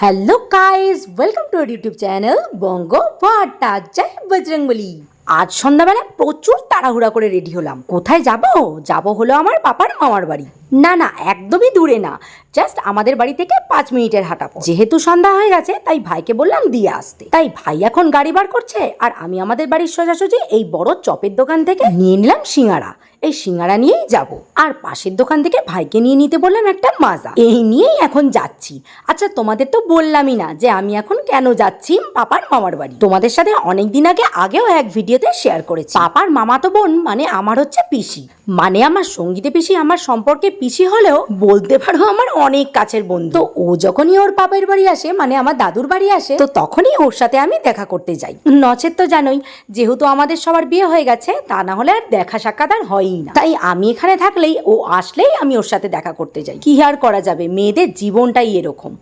Hello guys welcome to YouTube channel Bongo Wata जय बजरंगबली আজ সন্ধ্যাবেলা প্রচুর তাড়াহুড়া করে রেডি হলাম। কোথায় যাব? যাব হলো আমার পাপার মামার বাড়ি। না না, একদমই দূরে না। জাস্ট আমাদের বাড়ি থেকে পাঁচ মিনিটের হাঁটা যেহেতু সন্ধ্যা হয়ে গেছে, তাই ভাইকে বললাম দিয়ে আসতে। তাই ভাই এখন গাড়ি বার করছে, আর আমি আমাদের বাড়ির সোজাসুজি এই বড় চপের দোকান থেকে নিয়ে নিলাম সিঙ্গারা। এই সিঙ্গারা নিয়েই যাব। আর পাশের দোকান থেকে ভাইকে নিয়ে নিতে বললাম একটা মাজা। এই নিয়েই এখন যাচ্ছি। আচ্ছা তোমাদের তো বললামই না যে আমি এখন কেন যাচ্ছি পাপার মামার বাড়ি। তোমাদের সাথে অনেক দিন আগে আগেও এক ভিডিওতে শেয়ার করেছি। পাপার মামাতো বোন মানে আমার হচ্ছে পিসি। মানে আমার সঙ্গীতে পিসি, আমার সম্পর্কে পিসি হলেও বলতে পারো আমার অনেক কাছের বন্ধু। তো ও যখনই ওর বাপের বাড়ি আসে মানে আমার দাদুর বাড়ি আসে, তো তখনই ওর সাথে আমি দেখা করতে যাই। নচেত তো জানোই, যেহেতু আমাদের সবার বিয়ে হয়ে গেছে, তা না হলে আর দেখা সাক্ষাৎ আর হয়ই না। তাই আমি এখানে থাকলেই ও আসলেই আমি ওর সাথে দেখা করতে যাই। কি আর করা যাবে? মেয়েদের জীবনটাই এরকম।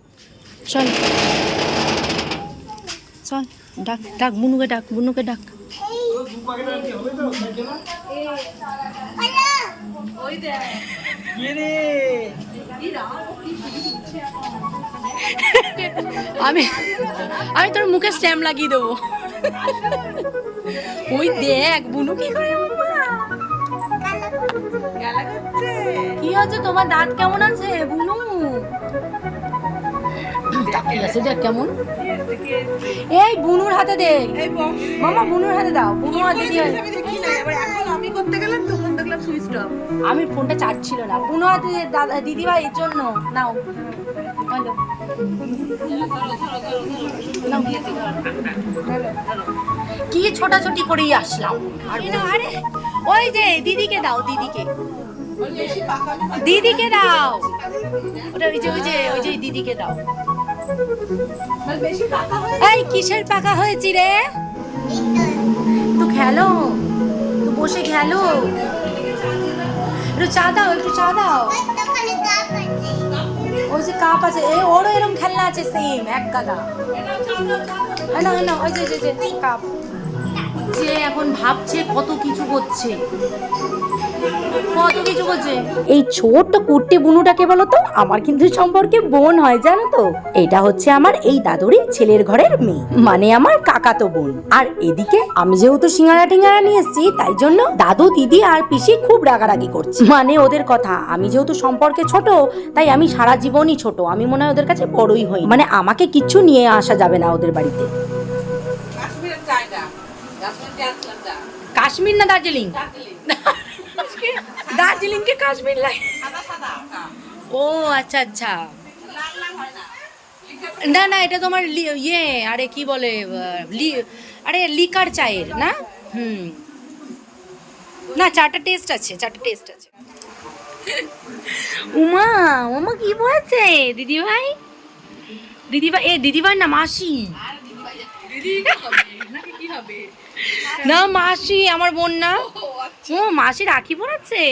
চল। চল। ডাক ডাক বুনুকে ডাক বুনুকে ডাক। আমি আমি তোর মুখে স্ট্যাম্প লাগিয়ে দেবো। ওই দেখ বুনু কি কি হচ্ছে তোমার দাঁত কেমন আছে বুনু তাকিয়ে আছে দেখ কেমন? এই বুনুর হাতে দে। মামা বুনুর হাতে দাও। বুনু হাতে দিয়ে। আমি ফোনটা চার্জ ছিল না। বুনু হাতে দাদা দিদি ভাই এর জন্য। নাও। হ্যালো। কি ছোটাছুটি করেই আসলাম। আর আরে ওই যে দিদিকে দাও দিদিকে। দিদিকে দাও। ওটা ওই যে ওই যে ওই যে দিদিকে দাও। এই, কিসের পাকা হয়েছি রে? তো খেলো। তো বসে খেলো। একটু চা দাও, একটু চা দাও। ওই যে কাপ আছে, এ, ওরও এরকম খেলনা আছে সেম এক গাদা। না না ওই যে যে, কাপ। যে এখন ভাবছে কত কিছু করছে। এই ছোট্ট কুর্তি বুনুটাকে বলো তো আমার কিন্তু সম্পর্কে বোন হয় জানো তো। এটা হচ্ছে আমার এই দাদুরই ছেলের ঘরের মেয়ে মানে আমার কাকাতো বোন। আর এদিকে আমি যেহেতু সিঙ্গারা টিঙ্গারা নিয়ে এসেছি তাই জন্য দাদু দিদি আর পিসি খুব রাগারাগি করছে। মানে ওদের কথা আমি যেহেতু সম্পর্কে ছোট তাই আমি সারা জীবনই ছোট আমি মনে হয় ওদের কাছে বড়ই হই। মানে আমাকে কিচ্ছু নিয়ে আসা যাবে না ওদের বাড়িতে। কাশ্মীর না দার্জিলিং? আসলামটা কাশ্মীর দার্জিলিং কে কাশ্মীর লাগে ও আচ্ছা আচ্ছা। না না, এটা তোমার ইয়ে আরে কি বলে আরে লিকার চায়ের, না? হুম। না, চাটা টেস্ট আছে, চাটা টেস্ট আছে। উমা উমা কি বলছে? দিদি ভাই দিদি ভাই এ দিদি ভাই না মাসি না মাসি আমার বোন না। ও মাসি রাখি পড়াচ্ছে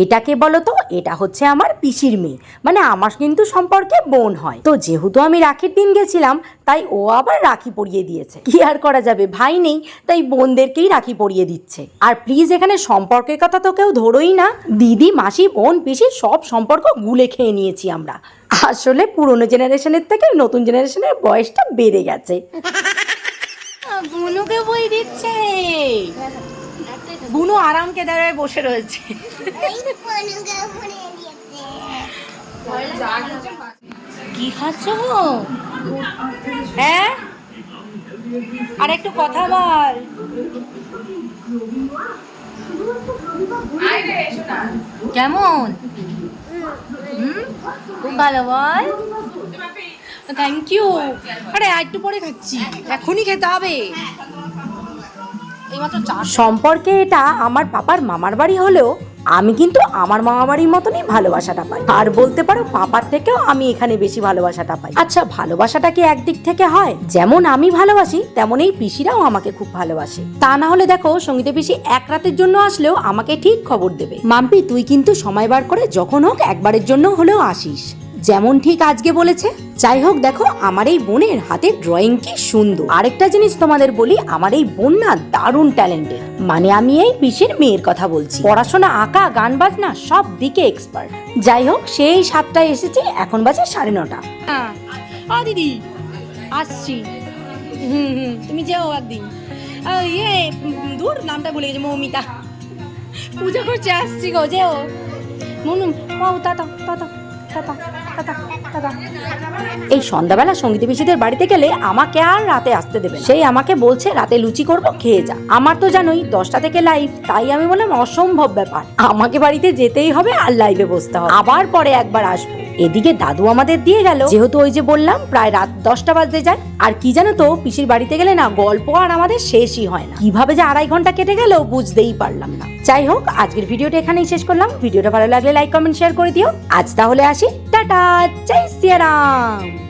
এটাকে বলো তো এটা হচ্ছে আমার পিসির মেয়ে। মানে আমার কিন্তু সম্পর্কে বোন হয়। তো যেহেতু আমি রাখির দিন গেছিলাম তাই ও আবার রাখি পরিয়ে দিয়েছে। কি আর করা যাবে? ভাই নেই তাই বোনদেরকেই রাখি পরিয়ে দিচ্ছে। আর প্লিজ এখানে সম্পর্কের কথা তো কেউ ধরোই না। দিদি মাসি বোন পিসি সব সম্পর্ক গুলে খেয়ে নিয়েছি আমরা। আসলে পুরনো জেনারেশনের থেকে নতুন জেনারেশনের বয়সটা বেড়ে গেছে। বুনুকে বই দিচ্ছে। বুনু আরাম কেদারায় বসে রয়েছে। কি খাচ্ছ হ্যাঁ? আর একটু কথা বল। কেমন? খুব ভালো বল। থ্যাংক ইউ আরে একটু পরে খাচ্ছি। এখনই খেতে হবে। সম্পর্কে এটা আমার পাপার মামার বাড়ি হলেও আমি কিন্তু আমার মামা বাড়ির মতনই ভালোবাসাটা পাই। আর বলতে পারো, পাপার থেকেও আমি এখানে বেশি ভালোবাসাটা পাই। আচ্ছা ভালোবাসাটা কি একদিক থেকে হয়? যেমন আমি ভালোবাসি তেমন এই পিসিরাও আমাকে খুব ভালোবাসে। তা না হলে দেখো, সঙ্গীতে পিসি এক রাতের জন্য আসলেও আমাকে ঠিক খবর দেবে। মাম্পি, তুই কিন্তু সময় বার করে যখন হোক একবারের জন্য হলেও আসিস। যেমন ঠিক আজকে বলেছে যাই হোক দেখো আমার এই বোনের হাতের ড্রয়িং কি সুন্দর। আরেকটা জিনিস তোমাদের বলি আমার এই বোন না দারুণ ট্যালেন্টেড মানে আমি এই পিসির মেয়ের কথা বলছি। পড়াশোনা আঁকা গান বাজনা সব দিকে এক্সপার্ট যাই হোক সেই সাতটায় এসেছি এখন বাজে সাড়ে নটা। হ্যাঁ, দিদি আসছি। হুম হুম তুমি যেও একদিন। ইয়ে দূর নামটা ভুলে গেছি মৌমিতা। পুজো করছে আসছি গো যেও। মনুম ও তাতা তাতা টাটা টাটা টাটা এই সন্ধ্যাবেলা সংগীত পিসিদের বাড়িতে গেলে আমাকে আর রাতে আসতে দেবে সেই আমাকে বলছে, রাতে লুচি করব, খেয়ে যা। আমার তো জানোই, দশটা থেকে লাইভ তাই আমি বললাম, অসম্ভব ব্যাপার। আমাকে বাড়িতে যেতেই হবে আর লাইভে বসতে হবে। আবার পরে একবার আসব। এদিকে দাদু আমাদের দিয়ে গেল। যেহেতু ওই যে বললাম, প্রায় রাত দশটা বাজতে যায়। আর কি জানো তো, পিসির বাড়িতে গেলে না, গল্প আর আমাদের শেষই হয় না। কীভাবে যে আড়াই ঘণ্টা কেটে গেল, বুঝতেই পারলাম না। যাই হোক, আজকের ভিডিওটা এখানেই শেষ করলাম। ভিডিওটা ভালো লাগলে লাইক কমেন্ট শেয়ার করে দিও। আজ তাহলে আসি। টাটা! See Yet On!